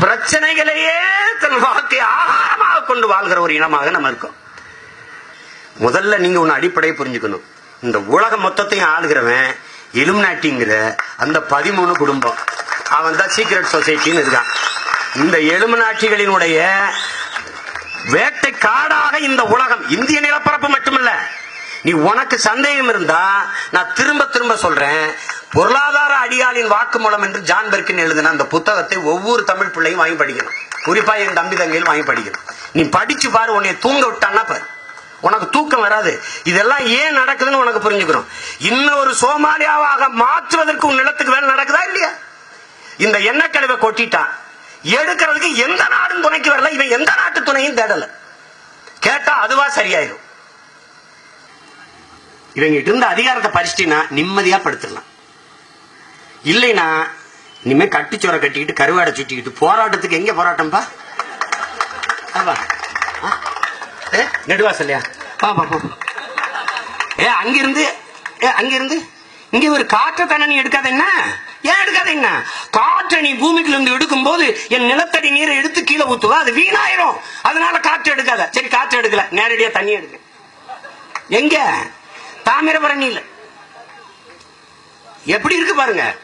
பிரச்சனைகளையே தன் வாழ்க்கை ஆகாரமாக கொண்டு வாழ்கிற ஒரு இனமாக நம்ம இருக்கோம். முதல்ல நீங்க ஒன்று அடிப்படையை புரிஞ்சுக்கணும். இந்த உலகம் மொத்தத்தையும் ஆளுகிறவன் எலுமினாட்டிங்கிற அந்த பதிமூணு குடும்பம். அவன் தான் சீக்ரெட் சொசைட்டின்னு இருக்கான். இந்த எலுமினாட்டிகளினுடைய வேட்டை காடாக இந்த உலகம். இந்திய நிலப்பரப்பு மட்டுமல்ல. நீ உனக்கு சந்தேகம் இருந்தா நான் திரும்ப திரும்ப சொல்றேன். பொருளாதார அடியாளின் வாக்குமூலம் என்று ஜான் பெர்கின் எழுதின அந்த புத்தகத்தை ஒவ்வொரு தமிழ் பிள்ளையும் வாங்கி படிக்கணும். குறிப்பா என் தம்பி தங்கையில் வாங்கி படிக்கணும். நீ படிச்சு பாரு உன்னை தூங்க விட்டான்னா பாரு. உனக்கு தூக்கம் வராது. இதெல்லாம் ஏன் நடக்குதுன்னு உனக்கு புரிஞ்சுக்கணும். இன்னொரு சோமாலியாவாக மாற்றுவதற்கு உன் நிலத்துக்கு வேலை நடக்குதா இல்லையா? இந்த எண்ணெய் கழிவை கொட்டிட்டான். எடுக்கிறதுக்கு எந்த நாடும் துணைக்கு வரல. இவன் எந்த நாட்டு துணையும் தேடல. கேட்டா அதுவா சரியாயிரும். இவங்கிட்ட இருந்த அதிகாரத்தை பறிச்சிட்டினா நிம்மதியா படுத்துடலாம். இல்லைனா இனிமே கட்டிச்சோரை கட்டிக்கிட்டு கருவாடை சுட்டிக்கிட்டு போராட்டத்துக்கு எங்க போராட்டம்பா? ஆமா. ஏ, நெடுவாசல்லையா? பாப்பா போ ஏ அங்கிருந்து ஏ அங்கிருந்து. இங்க ஒரு காற்று தண்ணி எடுக்காத என்ன? ஏன் எடுக்காத என்ன? காற்றணி பூமிக்குல இருந்து எடுக்கும் போது என் நிலத்தடி நீரை எடுத்து கீழே ஊத்துவா? அது வீணாயிரும். அதனால காற்று எடுக்காத. சரி காற்று எடுக்கல. நேரடியா தண்ணி எடுக்க. எங்க? தாமிரபரணியில். எப்படி இருக்கு பாருங்க.